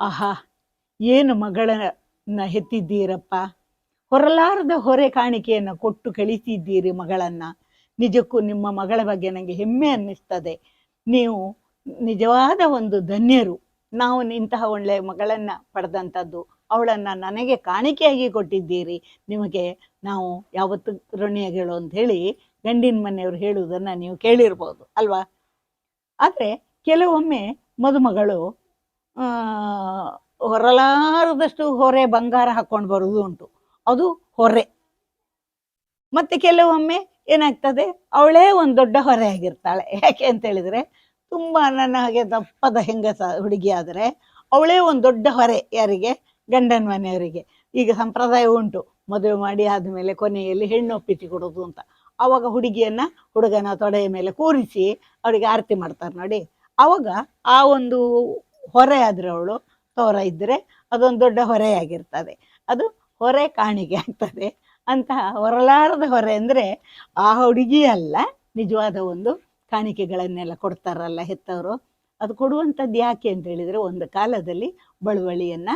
ಆಹಾ, ಏನು ಮಗಳನ್ನ ಹೆತ್ತಿದ್ದೀರಪ್ಪ? ಹೊರಲಾರದ ಹೊರೆ ಕಾಣಿಕೆಯನ್ನು ಕೊಟ್ಟು ಕಳಿಸಿದ್ದೀರಿ ಮಗಳನ್ನ. ನಿಜಕ್ಕೂ ನಿಮ್ಮ ಮಗಳ ಬಗ್ಗೆ ನನಗೆ ಹೆಮ್ಮೆ ಅನ್ನಿಸ್ತದೆ. ನೀವು ನಿಜವಾದ ಒಂದು ಧನ್ಯರು. ನಾವು ಇಂತಹ ಒಳ್ಳೆ ಮಗಳನ್ನ ಪಡೆದಂಥದ್ದು, ಅವಳನ್ನ ನನಗೆ ಕಾಣಿಕೆಯಾಗಿ ಕೊಟ್ಟಿದ್ದೀರಿ. ನಿಮಗೆ ನಾವು ಯಾವತ್ತು ಋಣಿಯಾಗಳು ಅಂತ ಹೇಳಿ ಗಂಡಿನ ಮನೆಯವರು ಹೇಳುವುದನ್ನು ನೀವು ಕೇಳಿರ್ಬೋದು, ಅಲ್ವಾ? ಆದರೆ ಕೆಲವೊಮ್ಮೆ ಮದುಮಗಳು ಹೊರಲಾರದಷ್ಟು ಹೊರೆ ಬಂಗಾರ ಹಾಕೊಂಡು ಬರುವುದು ಉಂಟು. ಅದು ಹೊರೆ. ಮತ್ತೆ ಕೆಲವೊಮ್ಮೆ ಏನಾಗ್ತದೆ, ಅವಳೇ ಒಂದು ದೊಡ್ಡ ಹೊರೆ ಆಗಿರ್ತಾಳೆ. ಯಾಕೆ ಅಂತ ಹೇಳಿದ್ರೆ, ತುಂಬಾ ನನ್ನ ಹಾಗೆ ದಪ್ಪದ ಹೆಂಗಸ ಹುಡುಗಿ ಆದರೆ, ಅವಳೇ ಒಂದು ದೊಡ್ಡ ಹೊರೆ ಯಾರಿಗೆ? ಗಂಡನ ಮನೆಯವರಿಗೆ. ಈಗ ಸಂಪ್ರದಾಯ ಉಂಟು, ಮದುವೆ ಮಾಡಿ ಆದಮೇಲೆ ಕೊನೆಯಲ್ಲಿ ಹೆಣ್ಣು ಒಪ್ಪಿಸಿ ಕೊಡೋದು ಅಂತ. ಆವಾಗ ಹುಡುಗಿಯನ್ನ ಹುಡುಗನ ತೊಡೆಯ ಮೇಲೆ ಕೂರಿಸಿ ಅವರಿಗೆ ಆರತಿ ಮಾಡ್ತಾರೆ ನೋಡಿ. ಆವಾಗ ಆ ಒಂದು ಹೊರೆ ಆದ್ರೆ ಅವಳು ತೋರ ಇದ್ದರೆ ಅದೊಂದು ದೊಡ್ಡ ಹೊರೆಯಾಗಿರ್ತದೆ ಅದು ಹೊರೆ ಕಾಣಿಕೆ ಆಗ್ತದೆ. ಅಂತಹ ಹೊರಲಾರದ ಹೊರೆ ಅಂದರೆ ಆ ಹುಡುಗಿ ಅಲ್ಲ, ನಿಜವಾದ ಒಂದು ಕಾಣಿಕೆಗಳನ್ನೆಲ್ಲ ಕೊಡ್ತಾರಲ್ಲ ಹೆತ್ತವರು. ಅದು ಕೊಡುವಂಥದ್ದು ಯಾಕೆ ಅಂತ ಹೇಳಿದರೆ ಒಂದು ಕಾಲದಲ್ಲಿ ಬಳುವಳಿಯನ್ನು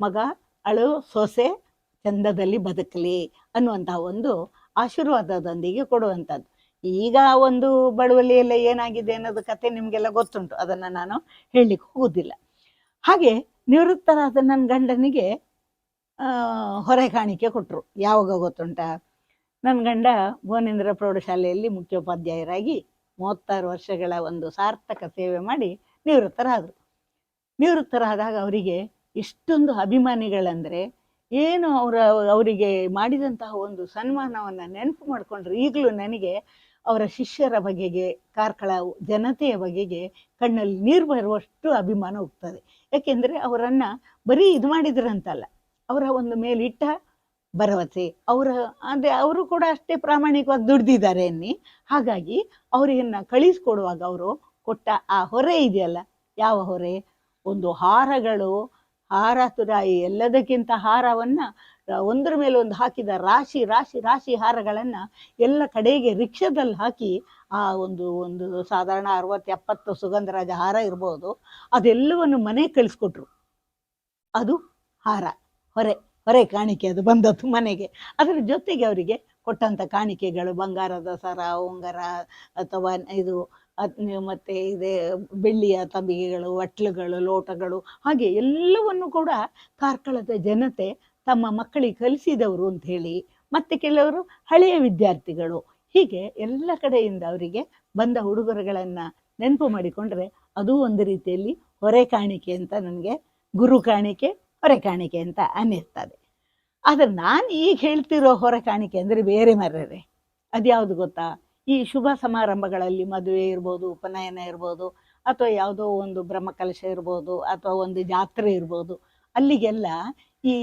ಮಗ ಅಳು ಸೊಸೆ ಚಂದದಲ್ಲಿ ಬದುಕಲಿ ಅನ್ನುವಂತಹ ಒಂದು ಆಶೀರ್ವಾದದೊಂದಿಗೆ ಕೊಡುವಂಥದ್ದು. ಈಗ ಒಂದು ಬಳುವಳಿಯೆಲ್ಲ ಏನಾಗಿದೆ ಅನ್ನೋದು ಕತೆ ನಿಮಗೆಲ್ಲ ಗೊತ್ತುಂಟು, ಅದನ್ನು ನಾನು ಹೇಳಲಿಕ್ಕೆ ಹೋಗುದಿಲ್ಲ. ಹಾಗೆ ನಿವೃತ್ತರಾದ ನನ್ನ ಗಂಡನಿಗೆ ಹೊರೆ ಕಾಣಿಕೆ ಕೊಟ್ಟರು ಯಾವಾಗ ಗೊತ್ತುಂಟ? ನನ್ನ ಗಂಡ ಭುವನೇಂದ್ರ ಪ್ರೌಢಶಾಲೆಯಲ್ಲಿ ಮುಖ್ಯೋಪಾಧ್ಯಾಯರಾಗಿ ಮೂವತ್ತಾರು ವರ್ಷಗಳ ಒಂದು ಸಾರ್ಥಕ ಸೇವೆ ಮಾಡಿ ನಿವೃತ್ತರಾದರು. ನಿವೃತ್ತರಾದಾಗ ಅವರಿಗೆ ಇಷ್ಟೊಂದು ಅಭಿಮಾನಿಗಳಂದರೆ ಏನು ಅವರ, ಅವರಿಗೆ ಮಾಡಿದಂತಹ ಒಂದು ಸನ್ಮಾನವನ್ನು ನೆನಪು ಮಾಡಿಕೊಂಡ್ರು. ಈಗಲೂ ನನಗೆ ಅವರ ಶಿಷ್ಯರ ಬಗೆಗೆ, ಕಾರ್ಕಳ ಜನತೆಯ ಬಗೆಗೆ ಕಣ್ಣಲ್ಲಿ ನೀರು ಬರುವಷ್ಟು ಅಭಿಮಾನ ಹೋಗ್ತದೆ ಯಾಕೆಂದರೆ ಅವರನ್ನು ಬರೀ ಇದು ಮಾಡಿದ್ರಂತಲ್ಲ, ಅವರ ಒಂದು ಮೇಲಿಟ್ಟ ಭರವಸೆ, ಅವರ, ಅಂದರೆ ಅವರು ಕೂಡ ಅಷ್ಟೇ ಪ್ರಾಮಾಣಿಕವಾಗಿ ದುಡ್ದಿದ್ದಾರೆ ಅನ್ನಿ. ಹಾಗಾಗಿ ಅವರನ್ನು ಕಳಿಸ್ಕೊಡುವಾಗ ಅವರು ಕೊಟ್ಟ ಆ ಹೊರೆ ಇದೆಯಲ್ಲ, ಯಾವ ಹೊರೆ? ಒಂದು ಹಾರಗಳು, ಹಾರ ತುರಾಯಿ, ಎಲ್ಲದಕ್ಕಿಂತ ಹಾರವನ್ನು ಒಂದರ ಮೇಲೆ ಒಂದು ಹಾಕಿದ ರಾಶಿ ರಾಶಿ ರಾಶಿ ಹಾರಗಳನ್ನು ಎಲ್ಲ ಕಡೆಗೆ ರಿಕ್ಷಾದಲ್ಲಿ ಹಾಕಿ ಆ ಒಂದು ಒಂದು ಸಾಧಾರಣ ಅರವತ್ತು, ಎಪ್ಪತ್ತು ಸುಗಂಧರಾಜ ಹಾರ ಇರ್ಬೋದು, ಅದೆಲ್ಲವನ್ನು ಮನೆಗೆ ಕಳಿಸ್ಕೊಟ್ರು. ಅದು ಹಾರ, ಹೊರೆ ಹೊರೆ ಕಾಣಿಕೆ ಅದು ಬಂದದ್ದು ಮನೆಗೆ. ಅದರ ಜೊತೆಗೆ ಅವರಿಗೆ ಕೊಟ್ಟಂತ ಕಾಣಿಕೆಗಳು ಬಂಗಾರದ ಸರ ಉಂಗರ ಅಥವಾ ಇದು ಮತ್ತೆ ಇದೆ ಬೆಳ್ಳಿಯ ತಂಬಿಗೆಗಳು ಒಟ್ಲುಗಳು ಲೋಟಗಳು, ಹಾಗೆ ಎಲ್ಲವನ್ನು ಕೂಡ ಕಾರ್ಕಳದ ಜನತೆ ತಮ್ಮ ಮಕ್ಕಳಿಗೆ ಕಲಿಸಿದವರು ಅಂತ ಹೇಳಿ, ಮತ್ತೆ ಕೆಲವರು ಹಳೆಯ ವಿದ್ಯಾರ್ಥಿಗಳು. ಹೀಗೆ ಎಲ್ಲ ಕಡೆಯಿಂದ ಅವರಿಗೆ ಬಂದ ಹುಡುಗರುಗಳನ್ನು ನೆನಪು ಮಾಡಿಕೊಂಡ್ರೆ ಅದು ಒಂದು ರೀತಿಯಲ್ಲಿ ಹೊರೆ ಕಾಣಿಕೆ ಅಂತ ನನಗೆ, ಗುರು ಕಾಣಿಕೆ, ಹೊರೆ ಕಾಣಿಕೆ ಅಂತ ಅನ್ನಿಸ್ತದೆ ಆದರೆ ನಾನು ಈಗ ಹೇಳ್ತಿರೋ ಹೊರೆ ಕಾಣಿಕೆ ಅಂದರೆ ಬೇರೆ ಮರ್ರೆ. ಅದ್ಯಾವುದು ಗೊತ್ತಾ? ಈ ಶುಭ ಸಮಾರಂಭಗಳಲ್ಲಿ ಮದುವೆ ಇರ್ಬೋದು, ಉಪನಯನ ಇರ್ಬೋದು, ಅಥವಾ ಯಾವುದೋ ಒಂದು ಬ್ರಹ್ಮಕಲಶ ಇರ್ಬೋದು, ಅಥವಾ ಒಂದು ಜಾತ್ರೆ ಇರ್ಬೋದು. ಅಲ್ಲಿಗೆಲ್ಲ ಈ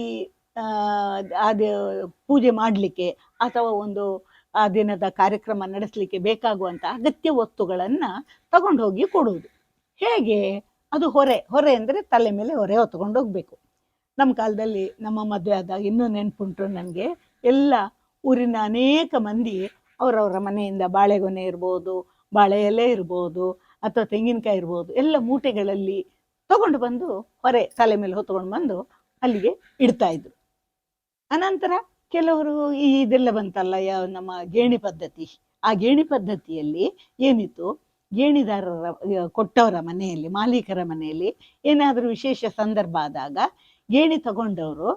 ಅದು ಪೂಜೆ ಮಾಡಲಿಕ್ಕೆ ಅಥವಾ ಒಂದು, ಆ, ದಿನದ ಕಾರ್ಯಕ್ರಮ ನಡೆಸಲಿಕ್ಕೆ ಬೇಕಾಗುವಂಥ ಅಗತ್ಯ ವಸ್ತುಗಳನ್ನು ತಗೊಂಡು ಹೋಗಿ ಕೊಡುವುದು. ಹೇಗೆ? ಅದು ಹೊರೆ ಹೊರೆ ಅಂದರೆ ತಲೆ ಮೇಲೆ ಹೊರೆ ಹೊತ್ಕೊಂಡು ಹೋಗಬೇಕು. ನಮ್ಮ ಕಾಲದಲ್ಲಿ ನಮ್ಮ ಮದುವೆ ಆದಾಗ ಇನ್ನೂ ನೆನಪುಂಟು ನನಗೆ. ಎಲ್ಲ ಊರಿನ ಅನೇಕ ಮಂದಿ ಅವರವರ ಮನೆಯಿಂದ ಬಾಳೆಗೊನೆ ಇರ್ಬೋದು, ಬಾಳೆ ಎಲೆ ಇರ್ಬೋದು, ಅಥವಾ ತೆಂಗಿನಕಾಯಿ ಇರ್ಬೋದು, ಎಲ್ಲ ಮೂಟೆಗಳಲ್ಲಿ ತಗೊಂಡು ಬಂದು ಹೊರೆ ತಲೆ ಮೇಲೆ ಹೊತ್ಕೊಂಡು ಬಂದು ಅಲ್ಲಿಗೆ ಇಡ್ತಾ ಇದ್ರು. ಅನಂತರ ಕೆಲವರು ಈ ಇದೆಲ್ಲ ಬಂತಲ್ಲ ಯಾವ ನಮ್ಮ ಗೇಣಿ ಪದ್ಧತಿ. ಆ ಗೇಣಿ ಪದ್ಧತಿಯಲ್ಲಿ ಏನಿತ್ತು? ಗೇಣಿದಾರರ ಕೊಟ್ಟವರ ಮನೆಯಲ್ಲಿ, ಮಾಲೀಕರ ಮನೆಯಲ್ಲಿ ಏನಾದರೂ ವಿಶೇಷ ಸಂದರ್ಭ ಆದಾಗ ಗೇಣಿ ತಗೊಂಡವರು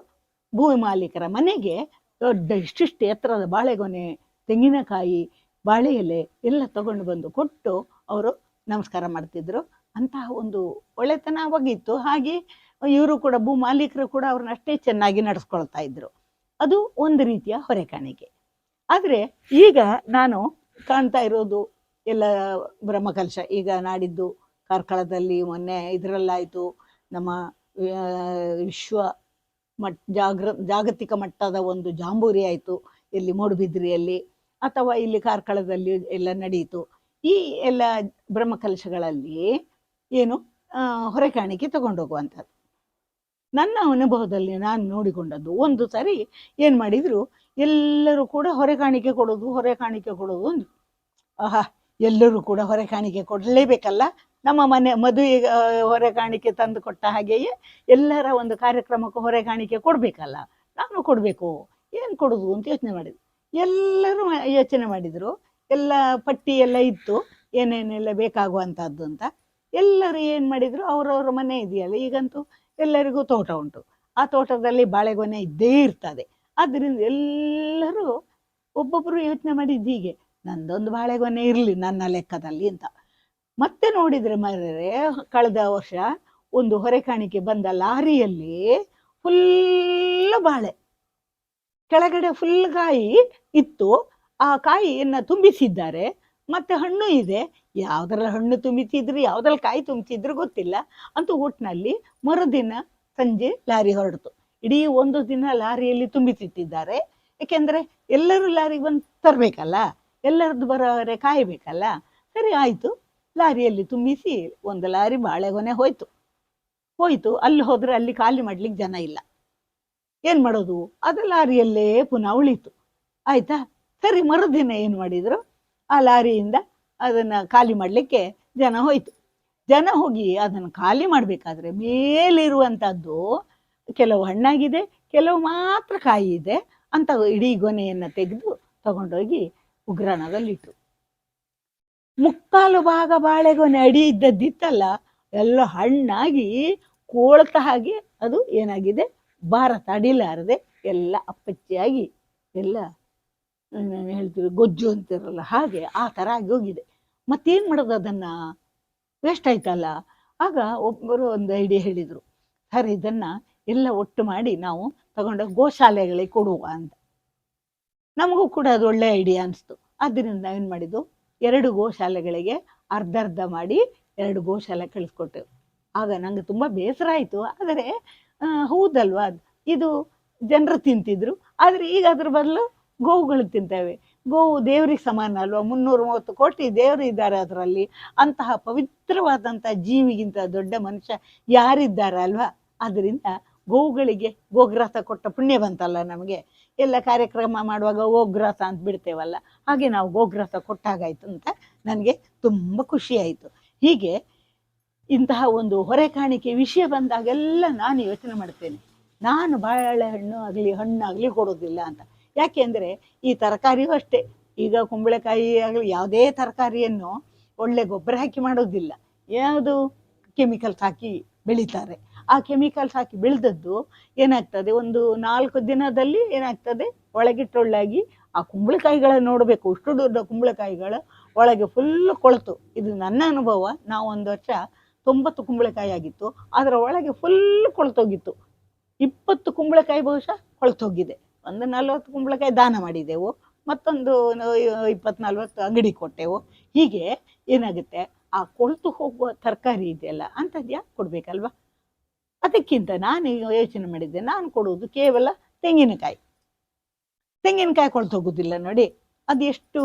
ಭೂಮಿ ಮಾಲೀಕರ ಮನೆಗೆ ದೊಡ್ಡ ಇಷ್ಟಿಷ್ಟು ಎತ್ತರದ ಬಾಳೆಗೊನೆ, ತೆಂಗಿನಕಾಯಿ ಬಾಳೆ ಎಲೆ ಎಲ್ಲ ತಗೊಂಡು ಬಂದು ಕೊಟ್ಟು ಅವರು ನಮಸ್ಕಾರ ಮಾಡ್ತಿದ್ರು. ಅಂತಹ ಒಂದು ಒಳ್ಳೆತನವಾಗಿತ್ತು ಹಾಗೆ ಇವರು ಕೂಡ ಭೂ ಮಾಲೀಕರು ಕೂಡ ಅವ್ರನ್ನ ಅಷ್ಟೇ ಚೆನ್ನಾಗಿ ನಡೆಸ್ಕೊಳ್ತಾ ಇದ್ರು. ಅದು ಒಂದು ರೀತಿಯ ಹೊರೆ ಕಾಣಿಕೆ ಆದರೆ ಈಗ ನಾನು ಕಾಣ್ತಾ ಇರೋದು ಎಲ್ಲ ಬ್ರಹ್ಮಕಲಶ, ಈಗ ನಾಡಿದ್ದು ಕಾರ್ಕಳದಲ್ಲಿ ಮೊನ್ನೆ ಇದರಲ್ಲಾಯಿತು ನಮ್ಮ ವಿಶ್ವ ಮಟ್, ಜಾಗ್ರ, ಜಾಗತಿಕ ಮಟ್ಟದ ಒಂದು ಜಾಂಬೂರಿ ಆಯಿತು ಇಲ್ಲಿ ಮೂಡುಬಿದ್ರಿಯಲ್ಲಿ ಅಥವಾ ಇಲ್ಲಿ ಕಾರ್ಕಳದಲ್ಲಿ ಎಲ್ಲ ನಡೆಯಿತು ಈ ಎಲ್ಲ ಬ್ರಹ್ಮಕಲಶಗಳಲ್ಲಿ ಏನು ಹೊರೆ ಕಾಣಿಕೆ ತಗೊಂಡು ಹೋಗುವಂಥದ್ದು ನನ್ನ ಅನುಭವದಲ್ಲಿ ನಾನು ನೋಡಿಕೊಂಡದ್ದು ಒಂದು ಸರಿ ಏನು ಮಾಡಿದ್ರು, ಎಲ್ಲರೂ ಕೂಡ ಹೊರೆ ಕಾಣಿಕೆ ಕೊಡೋದು, ಹೊರೆ ಕಾಣಿಕೆ ಕೊಡೋದು ಒಂದು ಆಹಾ, ಎಲ್ಲರೂ ಕೂಡ ಹೊರೆ ಕಾಣಿಕೆ ಕೊಡಲೇಬೇಕಲ್ಲ? ನಮ್ಮ ಮನೆ ಮದುವೆ ಹೊರೆ ಕಾಣಿಕೆ ತಂದು ಕೊಟ್ಟ ಹಾಗೆಯೇ ಎಲ್ಲರ ಒಂದು ಕಾರ್ಯಕ್ರಮಕ್ಕೂ ಹೊರೆ ಕಾಣಿಕೆ ಕೊಡಬೇಕಲ್ಲ? ನಾನು ಕೊಡಬೇಕು. ಏನು ಕೊಡೋದು ಅಂತ ಯೋಚನೆ ಮಾಡಿದ್ರು ಎಲ್ಲರೂ ಯೋಚನೆ ಮಾಡಿದರು. ಎಲ್ಲ ಪಟ್ಟಿ ಎಲ್ಲ ಇತ್ತು. ಏನೇನೆಲ್ಲ ಬೇಕಾಗುವಂಥದ್ದು ಅಂತ. ಎಲ್ಲರೂ ಏನು ಮಾಡಿದರು? ಅವರವ್ರ ಮನೆ ಇದೆಯಲ್ಲ ಈಗಂತೂ ಎಲ್ಲರಿಗೂ ತೋಟ ಉಂಟು. ಆ ತೋಟದಲ್ಲಿ ಬಾಳೆಗೊನೆ ಇದ್ದೇ ಇರ್ತದೆ. ಆದ್ದರಿಂದ ಎಲ್ಲರೂ ಒಬ್ಬೊಬ್ಬರು ಯೋಚನೆ ಮಾಡಿದ್ದು ಹೀಗೆ, ನಂದೊಂದು ಬಾಳೆಗೊನೆ ಇರಲಿ ನನ್ನ ಲೆಕ್ಕದಲ್ಲಿ ಅಂತ. ಮತ್ತೆ ನೋಡಿದ್ರೆ ಮರರೆ, ಕಳೆದ ವರ್ಷ ಒಂದು ಹೊರೆ ಕಾಣಿಕೆ ಬಂದ ಲಾರಿಯಲ್ಲಿ ಫುಲ್ ಬಾಳೆ. ಕೆಳಗಡೆ ಫುಲ್ ಕಾಯಿ ಇತ್ತು. ಆ ಕಾಯಿಯನ್ನು ತುಂಬಿಸಿದ್ದಾರೆ. ಮತ್ತೆ ಹಣ್ಣು ಇದೆ. ಯಾವ್ದ್ರಲ್ಲಿ ಹಣ್ಣು ತುಂಬಿತಿದ್ರು ಯಾವ್ದ್ರಲ್ಲಿ ಕಾಯಿ ತುಂಬಿಸಿದ್ರು ಗೊತ್ತಿಲ್ಲ. ಅಂತೂ ಒಟ್ಟಿನಲ್ಲಿ ಮರುದಿನ ಸಂಜೆ ಲಾರಿ ಹೊರಡ್ತು. ಇಡೀ ಒಂದು ದಿನ ಲಾರಿಯಲ್ಲಿ ತುಂಬಿಸಿಟ್ಟಿದ್ದಾರೆ. ಯಾಕೆಂದ್ರೆ ಎಲ್ಲರೂ ಲಾರಿಗೆ ಬಂದು ತರಬೇಕಲ್ಲ, ಎಲ್ಲರದ್ದು ಬರೋವರೆ ಕಾಯಬೇಕಲ್ಲ. ಸರಿ ಆಯ್ತು, ಲಾರಿಯಲ್ಲಿ ತುಂಬಿಸಿ ಒಂದು ಲಾರಿ ಬಾಳೆಗೊನೆ ಹೋಯ್ತು. ಹೋಯ್ತು, ಅಲ್ಲಿ ಹೋದ್ರೆ ಅಲ್ಲಿ ಖಾಲಿ ಮಾಡ್ಲಿಕ್ಕೆ ಜನ ಇಲ್ಲ. ಏನ್ ಮಾಡೋದು? ಅದು ಲಾರಿಯಲ್ಲೇ ಪುನಃ ಉಳಿತು. ಆಯ್ತಾ? ಸರಿ ಮರುದಿನ ಏನು ಮಾಡಿದ್ರು? ಆ ಲಾರಿಯಿಂದ ಅದನ್ನ ಖಾಲಿ ಮಾಡಲಿಕ್ಕೆ ಜನ ಹೋಯ್ತು. ಜನ ಹೋಗಿ ಅದನ್ನು ಖಾಲಿ ಮಾಡಬೇಕಾದ್ರೆ ಮೇಲಿರುವಂಥದ್ದು ಕೆಲವು ಹಣ್ಣಾಗಿದೆ, ಕೆಲವು ಮಾತ್ರ ಕಾಯಿ ಇದೆ ಅಂತ ಇಡೀ ಗೊನೆಯನ್ನು ತೆಗೆದು ತಗೊಂಡೋಗಿ ಉಗ್ರಾಣದಲ್ಲಿಟ್ಟು. ಮುಕ್ಕಾಲು ಭಾಗ ಬಾಳೆಗೊನೆ ಅಡಿ ಇದ್ದದ್ದಿತ್ತಲ್ಲ, ಎಲ್ಲ ಹಣ್ಣಾಗಿ ಕೋಳ್ತ ಹಾಗೆ ಅದು ಏನಾಗಿದೆ? ಭಾರತ ಅಡಿಲಾರದೆ ಎಲ್ಲ ಅಪ್ಪಚ್ಚಿಯಾಗಿ ಎಲ್ಲ ಹೇಳ್ತೀವಿ ಗೊಜ್ಜು ಅಂತಿರಲ್ಲ ಹಾಗೆ ಆ ಥರ ಆಗಿ ಹೋಗಿದೆ. ಮತ್ತೇನು ಮಾಡೋದು ಅದನ್ನ? ವೇಸ್ಟ್ ಆಯ್ತಲ್ಲ? ಆಗ ಒಬ್ಬರು ಒಂದು ಐಡಿಯಾ ಹೇಳಿದರು. ಸರ್, ಇದನ್ನ ಎಲ್ಲ ಒಟ್ಟು ಮಾಡಿ ನಾವು ತಗೊಂಡು ಗೋಶಾಲೆಗಳಿಗೆ ಕೊಡುವ ಅಂತ. ನಮಗೂ ಕೂಡ ಅದು ಒಳ್ಳೆ ಐಡಿಯಾ ಅನಿಸ್ತು. ಆದ್ದರಿಂದ ಏನು ಮಾಡಿದ್ದು? ಎರಡು ಗೋಶಾಲೆಗಳಿಗೆ ಅರ್ಧ ಅರ್ಧ ಮಾಡಿ ಎರಡು ಗೋಶಾಲೆ ಕಳಿಸ್ಕೊಟ್ಟೆವು. ಆಗ ನಂಗೆ ತುಂಬ ಬೇಸರ ಆಯಿತು. ಆದರೆ ಹೌದಲ್ವಾ? ಇದು ಜನರು ತಿಂತಿದ್ರು. ಆದರೆ ಈಗ ಅದ್ರ ಬದಲು ಗೋವುಗಳು ತಿಂತವೆ. ಗೋವು ದೇವ್ರಿಗೆ ಸಮಾನ ಅಲ್ವಾ? ಮುನ್ನೂರ ಮೂವತ್ತು ಕೋಟಿ ದೇವರು ಇದ್ದಾರೆ ಅದರಲ್ಲಿ. ಅಂತಹ ಪವಿತ್ರವಾದಂಥ ಜೀವಿಗಿಂತ ದೊಡ್ಡ ಮನುಷ್ಯ ಯಾರಿದ್ದಾರೆ ಅಲ್ವಾ? ಅದರಿಂದ ಗೋವುಗಳಿಗೆ ಗೋಗ್ರಾಸ ಕೊಟ್ಟ ಪುಣ್ಯ ಬಂತಲ್ಲ ನಮಗೆ. ಎಲ್ಲ ಕಾರ್ಯಕ್ರಮ ಮಾಡುವಾಗ ಗೋಗ್ರಾಸ ಅಂತ ಬಿಡ್ತೇವಲ್ಲ. ಹಾಗೆ ನಾವು ಗೋಗ್ರಾಸ ಕೊಟ್ಟಾಗಾಯ್ತು ಅಂತ ನನಗೆ ತುಂಬ ಖುಷಿ ಆಯಿತು. ಹೀಗೆ ಇಂತಹ ಒಂದು ಹೊರೆ ಕಾಣಿಕೆ ವಿಷಯ ಬಂದಾಗೆಲ್ಲ ನಾನು ಯೋಚನೆ ಮಾಡ್ತೇನೆ. ನಾನು ಬಾಳೆಹಣ್ಣು ಆಗಲಿ ಹಣ್ಣಾಗಲಿ ಕೊಡೋದಿಲ್ಲ ಅಂತ. ಯಾಕೆಂದರೆ ಈ ತರಕಾರಿಯೂ ಅಷ್ಟೇ. ಈಗ ಕುಂಬಳಕಾಯಿ ಆಗಲಿ ಯಾವುದೇ ತರಕಾರಿಯನ್ನು ಒಳ್ಳೆ ಗೊಬ್ಬರ ಹಾಕಿ ಮಾಡೋದಿಲ್ಲ. ಯಾವುದು? ಕೆಮಿಕಲ್ಸ್ ಹಾಕಿ ಬೆಳೀತಾರೆ. ಆ ಕೆಮಿಕಲ್ಸ್ ಹಾಕಿ ಬೆಳೆದದ್ದು ಏನಾಗ್ತದೆ? ಒಂದು ನಾಲ್ಕು ದಿನದಲ್ಲಿ ಏನಾಗ್ತದೆ? ಒಳಗಿಟ್ಟೊಳ್ಳಾಗಿ ಆ ಕುಂಬಳಕಾಯಿಗಳನ್ನು ನೋಡಬೇಕು. ಅಷ್ಟು ದೊಡ್ಡ ಕುಂಬಳಕಾಯಿಗಳು ಒಳಗೆ ಫುಲ್ ಕೊಳತು. ಇದು ನನ್ನ ಅನುಭವ. ನಾವು ಒಂದು ವರ್ಷ ತೊಂಬತ್ತು ಕುಂಬಳಕಾಯಿ ಆಗಿತ್ತು. ಅದರ ಒಳಗೆ ಫುಲ್ ಕೊಳತೋಗಿತ್ತು. ಇಪ್ಪತ್ತು ಕುಂಬಳಕಾಯಿ ಬಹುಶಃ ಕೊಳ್ತೋಗಿದೆ. ಒಂದು ನಲ್ವತ್ತು ಕುಂಬಳಕಾಯಿ ದಾನ ಮಾಡಿದೆವು, ಮತ್ತೊಂದು ಇಪ್ಪತ್ತು ನಲ್ವತ್ತು ಅಂಗಡಿ ಕೊಟ್ಟೆವು. ಹೀಗೆ ಏನಾಗುತ್ತೆ? ಆ ಕೊಳ್ತು ಹೋಗುವ ತರಕಾರಿ ಇದೆಯಲ್ಲ ಅಂಥದ್ದು ಯಾಕೆ ಕೊಡಬೇಕಲ್ವ? ಅದಕ್ಕಿಂತ ನಾನು ಯೋಚನೆ ಮಾಡಿದ್ದೆ, ನಾನು ಕೊಡುವುದು ಕೇವಲ ತೆಂಗಿನಕಾಯಿ. ತೆಂಗಿನಕಾಯಿ ಕೊಳ್ತು ಹೋಗುದಿಲ್ಲ ನೋಡಿ, ಅದು ಎಷ್ಟು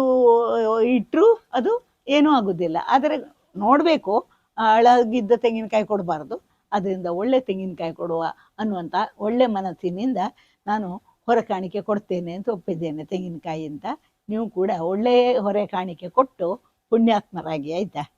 ಇಟ್ಟರು ಅದು ಏನೂ ಆಗುದಿಲ್ಲ. ಆದರೆ ನೋಡಬೇಕು ಹಳಗಿದ್ದ ತೆಂಗಿನಕಾಯಿ ಕೊಡಬಾರ್ದು, ಅದರಿಂದ ಒಳ್ಳೆ ತೆಂಗಿನಕಾಯಿ ಕೊಡುವ ಅನ್ನುವಂಥ ಒಳ್ಳೆ ಮನಸ್ಸಿನಿಂದ ನಾನು ಹೊರ ಕಾಣಿಕೆ ಕೊಡ್ತೇನೆ ಅಂತ ಒಪ್ಪಿದ್ದೇನೆ ತೆಂಗಿನಕಾಯಿ ಅಂತ. ನೀವು ಕೂಡ ಒಳ್ಳೆಯ ಹೊರೆ ಕಾಣಿಕೆ ಕೊಟ್ಟು ಪುಣ್ಯಾತ್ಮರಾಗಿ, ಆಯ್ತಾ?